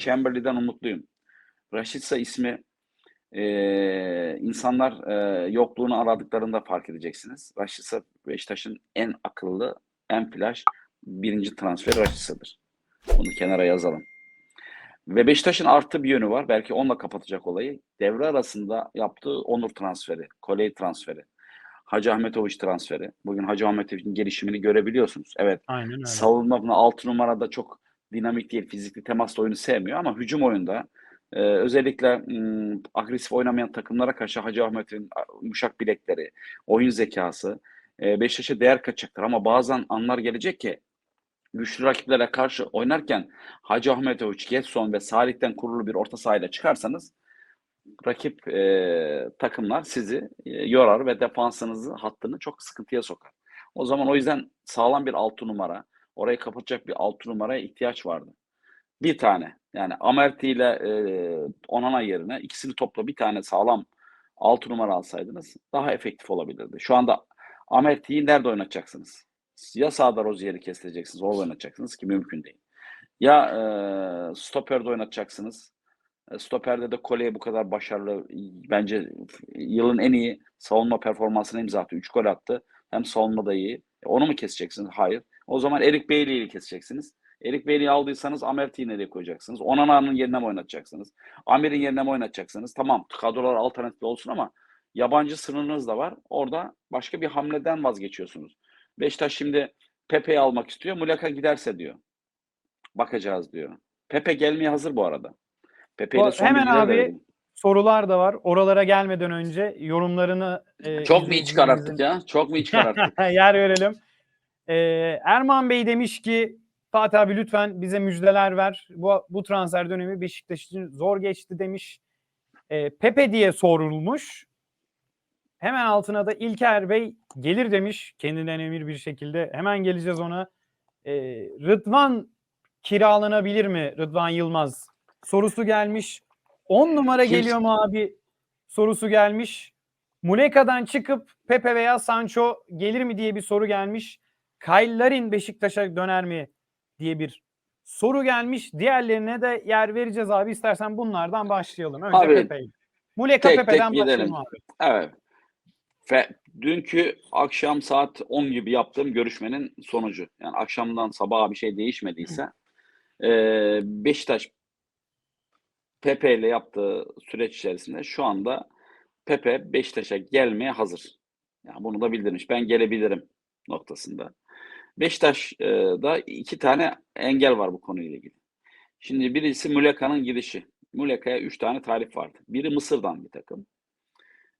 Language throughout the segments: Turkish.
Chamberlain'den umutluyum. Rashica ismi e, insanlar e, yokluğunu aradıklarında fark edeceksiniz. Rashica Beşiktaş'ın en akıllı, en flash birinci transfer Rashica'dır. Bunu kenara yazalım. Ve Beşiktaş'ın artı bir yönü var. Belki onunla kapatacak olayı. Devre arasında yaptığı Onur transferi, Koley transferi, Hacı Ahmetoviç transferi. Bugün Hacı Ahmetoviç'in gelişimini görebiliyorsunuz. Evet Aynen öyle. savunma 6 numarada çok dinamik değil, fizikli temaslı oyunu sevmiyor ama hücum oyunda e, özellikle m, agresif oynamayan takımlara karşı Hacı Ahmet'in yumuşak bilekleri, oyun zekası e, Beşiktaş'a değer kaçacaktır ama bazen anlar gelecek ki güçlü rakiplere karşı oynarken Hacı Ahmetoviç, Getson ve Salih'ten kurulu bir orta sahayla çıkarsanız rakip e, takımlar sizi e, yorar ve defansınızı, hattını çok sıkıntıya sokar. O zaman o yüzden sağlam bir altı numara, orayı kapatacak bir altı numaraya ihtiyaç vardı. Bir tane yani Amerti ile e, Onana yerine ikisini topla bir tane sağlam altı numara alsaydınız daha efektif olabilirdi. Şu anda Amerti'yi nerede oynatacaksınız? Ya sağda Rozier'i kestireceksiniz, orada oynatacaksınız ki mümkün değil. Ya e, stoperde oynatacaksınız. E, Stoperde de Kole'ye bu kadar başarılı bence yılın en iyi savunma performansına imza attı. 3 gol attı. Hem savunma da iyi. E, Onu mu keseceksiniz? Hayır. O zaman Erik Bailey'i keseceksiniz. Erik Bailey'i aldıysanız Amerti'yi nereye koyacaksınız? Onana'nın yerine mi oynatacaksınız? Amir'in yerine mi oynatacaksınız? Tamam kadrolar alternatif olsun ama yabancı sınırınız da var. Orada başka bir hamleden vazgeçiyorsunuz. Beşiktaş şimdi Pepe'yi almak istiyor. Muleka giderse diyor. Bakacağız diyor. Pepe gelmeye hazır bu arada. Pepe ile Bu- son hemen abi, verelim. Sorular da var. Oralara gelmeden önce yorumlarını e, Çok mu iç kararttık ya? Çok mu iç kararttık? Yer verelim. Ee, Erman Bey demiş ki Fatih abi lütfen bize müjdeler ver. Bu, bu transfer dönemi Beşiktaş için zor geçti demiş. Ee, Pepe diye sorulmuş. Hemen altına da İlker Bey gelir demiş. Kendinden emir bir şekilde. Hemen geleceğiz ona. Ee, Rıdvan kiralanabilir mi? Rıdvan Yılmaz sorusu gelmiş. 10 numara Kim- geliyor mu abi? Sorusu gelmiş. Muleka'dan çıkıp Pepe veya Sancho gelir mi diye bir soru gelmiş. Kyle Larin Beşiktaş'a döner mi diye bir soru gelmiş. Diğerlerine de yer vereceğiz abi. İstersen bunlardan başlayalım. Önce Abi, Pepe. Muleka tek tek Pepe'den gidelim. başlayalım abi. Evet. Ve dünkü akşam saat 10 gibi yaptığım görüşmenin sonucu. Yani akşamdan sabaha bir şey değişmediyse eee Beşiktaş Pepe ile yaptığı süreç içerisinde şu anda Pepe Beşiktaş'a gelmeye hazır. Yani bunu da bildirmiş. Ben gelebilirim noktasında. Beşiktaş'da iki tane engel var bu konuyla ilgili. Şimdi birisi Muleka'nın gidişi. Muleka'ya üç tane talip vardı. Biri Mısır'dan bir takım.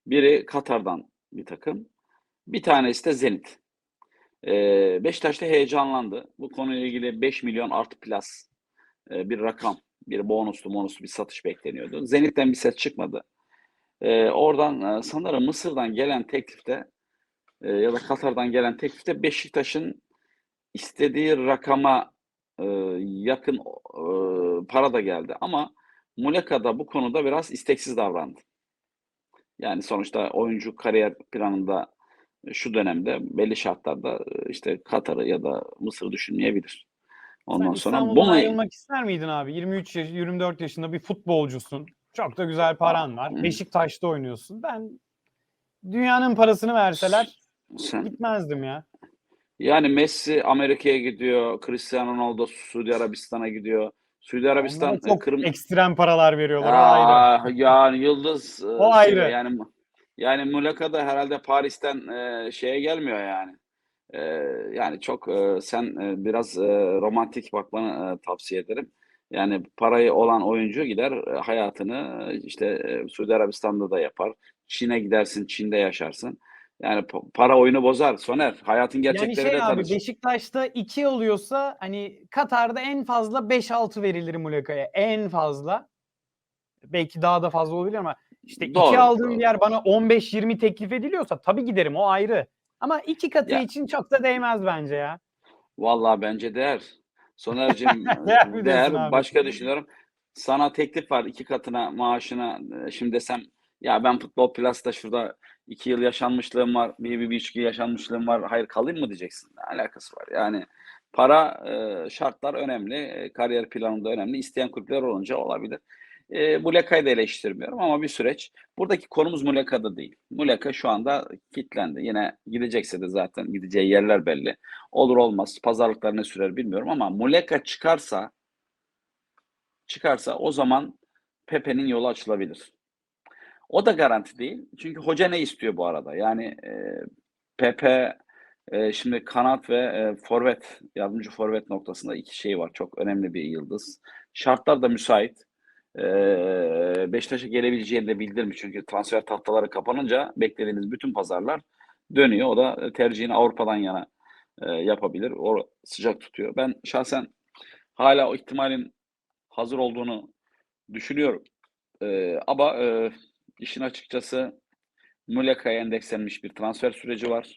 Biri Katar'dan bir takım. Bir tanesi de Zenit. Ee, Beşiktaş da heyecanlandı. Bu konuyla ilgili 5 milyon artı plus e, bir rakam, bir bonuslu bonuslu bir satış bekleniyordu. Zenit'ten bir ses çıkmadı. Ee, oradan e, sanırım Mısır'dan gelen teklifte e, ya da Katar'dan gelen teklifte Beşiktaş'ın istediği rakama e, yakın e, para da geldi. Ama Muleka da bu konuda biraz isteksiz davrandı. Yani sonuçta oyuncu kariyer planında şu dönemde belli şartlarda işte Katar'ı ya da Mısır'ı düşünmeyebilir. Ondan Sen sonra İstanbul'dan bunu ayrılmak ister miydin abi? 23 yaş, 24 yaşında bir futbolcusun. Çok da güzel paran var. Hı. Beşiktaş'ta oynuyorsun. Ben dünyanın parasını verseler sen, gitmezdim ya. Yani Messi Amerika'ya gidiyor, Cristiano Ronaldo Suudi Arabistan'a gidiyor. Suudi Arabistan Onlara e, çok Kırım ekstrem paralar veriyorlar. o ayrı. Aa, yani Yıldız e, O seviyor. ayrı. Yani yani Muleka da herhalde Paris'ten e, şeye gelmiyor yani. E, yani çok e, sen e, biraz e, romantik bakmanı e, tavsiye ederim. Yani parayı olan oyuncu gider e, hayatını işte e, Suudi Arabistan'da da yapar. Çin'e gidersin, Çin'de yaşarsın. Yani pa- para oyunu bozar. Soner, hayatın Yani gerçekleriyle şey abi tanış. Beşiktaş'ta 2 oluyorsa hani Katar'da en fazla 5-6 verilir Muleka'ya. En fazla. Belki daha da fazla olabilir ama işte 2 Doğru, aldığım doğru. yer bana 15-20 teklif ediliyorsa tabii giderim o ayrı. Ama iki katı Ya. için çok da değmez bence ya. Vallahi bence değer. Soner'cim Değer değer. abi? Başka düşünüyorum. Sana teklif var iki katına maaşına. Ee, Şimdi desem ya ben Futbol Plus'ta şurada iki yıl yaşanmışlığım var. Bir, bir, bir üç yıl yaşanmışlığım var. Hayır kalayım mı diyeceksin. Ne alakası var? Yani para e, şartlar önemli. E, kariyer planında önemli. İsteyen kulüpler olunca olabilir. E, Muleka'yı da eleştirmiyorum ama bir süreç. Buradaki konumuz Muleka'da değil. Muleka şu anda kilitlendi. Yine gidecekse de zaten gideceği yerler belli. Olur olmaz. Pazarlıklar ne sürer bilmiyorum ama Muleka çıkarsa çıkarsa o zaman Pepe'nin yolu açılabilir. O da garanti değil. Çünkü hoca ne istiyor bu arada? Yani e, Pepe e, şimdi kanat ve e, forvet, yardımcı forvet noktasında iki şey var. Çok önemli bir yıldız. Şartlar da müsait. E, Beşiktaş'a gelebileceğini de bildirmiş. Çünkü transfer tahtaları kapanınca beklediğiniz bütün pazarlar dönüyor. O da tercihini Avrupa'dan yana e, yapabilir. O sıcak tutuyor. Ben şahsen hala o ihtimalin hazır olduğunu düşünüyorum. E, ama e, işin açıkçası Muleka'ya endekslenmiş bir transfer süreci var.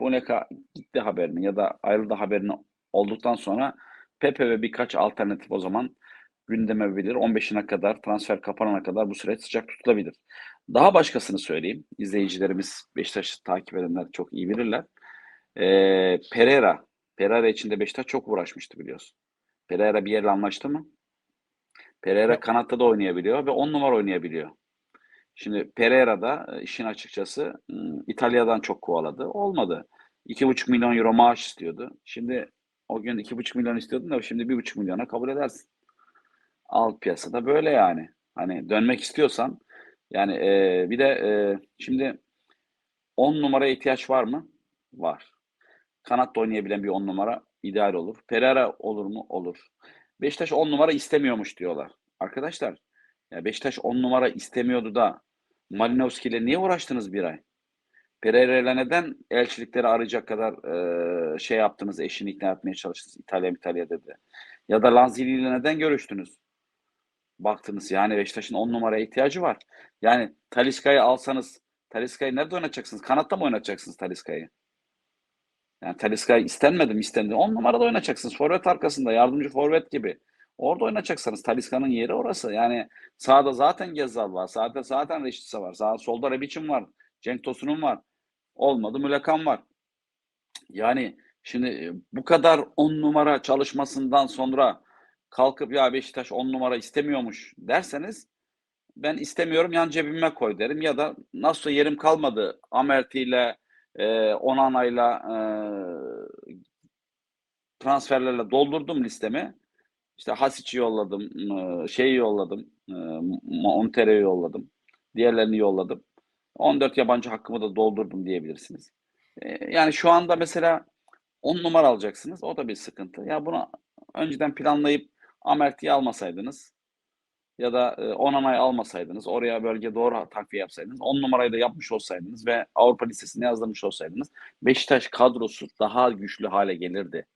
Muleka gitti haberini ya da ayrıldı haberini olduktan sonra Pepe ve birkaç alternatif o zaman gündeme bilir. 15'ine kadar transfer kapanana kadar bu süreç sıcak tutulabilir. Daha başkasını söyleyeyim. İzleyicilerimiz Beşiktaş'ı takip edenler çok iyi bilirler. Ee, Pereira. Pereira için de Beşiktaş çok uğraşmıştı biliyorsun. Pereira bir yerle anlaştı mı? Pereira kanatta da oynayabiliyor ve 10 numara oynayabiliyor. Şimdi Pereira da e, işin açıkçası İtalya'dan çok kovaladı. Olmadı. 2,5 milyon euro maaş istiyordu. Şimdi o gün 2,5 milyon istiyordun da şimdi 1,5 milyona kabul edersin. Alt piyasada böyle yani. Hani dönmek istiyorsan yani e, bir de e, şimdi 10 numaraya ihtiyaç var mı? Var. Kanatta oynayabilen bir 10 numara ideal olur. Pereira olur mu? Olur. Beşiktaş 10 numara istemiyormuş diyorlar. Arkadaşlar ya Beşiktaş 10 numara istemiyordu da Malinowski ile niye uğraştınız bir ay? Pereira ile neden elçilikleri arayacak kadar e, şey yaptınız, eşini ikna etmeye çalıştınız İtalya İtalya dedi. Ya da Lanzini ile neden görüştünüz? Baktınız yani Beşiktaş'ın 10 numaraya ihtiyacı var. Yani Talisca'yı alsanız Talisca'yı nerede oynatacaksınız? Kanatta mı oynatacaksınız Talisca'yı? Yani Talisca istenmedi mi istendi. 10 numarada oynatacaksınız. Forvet arkasında yardımcı forvet gibi. Orada oynatacaksınız. Talisca'nın yeri orası. Yani sağda zaten Gezzal var. Sağda zaten Reşitsa var. Sağ solda Rebiç'in var. Cenk Tosun'un var. Olmadı Mülekan var. Yani şimdi e, bu kadar 10 numara çalışmasından sonra kalkıp ya Beşiktaş 10 numara istemiyormuş derseniz ben istemiyorum yan cebime koy derim ya da nasıl yerim kalmadı Amerti ile e, Onana'yla e, transferlerle doldurdum listemi. İşte Hasic'i yolladım, şeyi yolladım, Montero'yu yolladım, diğerlerini yolladım. 14 yabancı hakkımı da doldurdum diyebilirsiniz. Yani şu anda mesela 10 numara alacaksınız. O da bir sıkıntı. Ya bunu önceden planlayıp Amerti'yi almasaydınız ya da e, Onana'yı almasaydınız, oraya bölge doğru takviye yapsaydınız, 10 numarayı da yapmış olsaydınız ve Avrupa listesine yazdırmış olsaydınız Beşiktaş kadrosu daha güçlü hale gelirdi.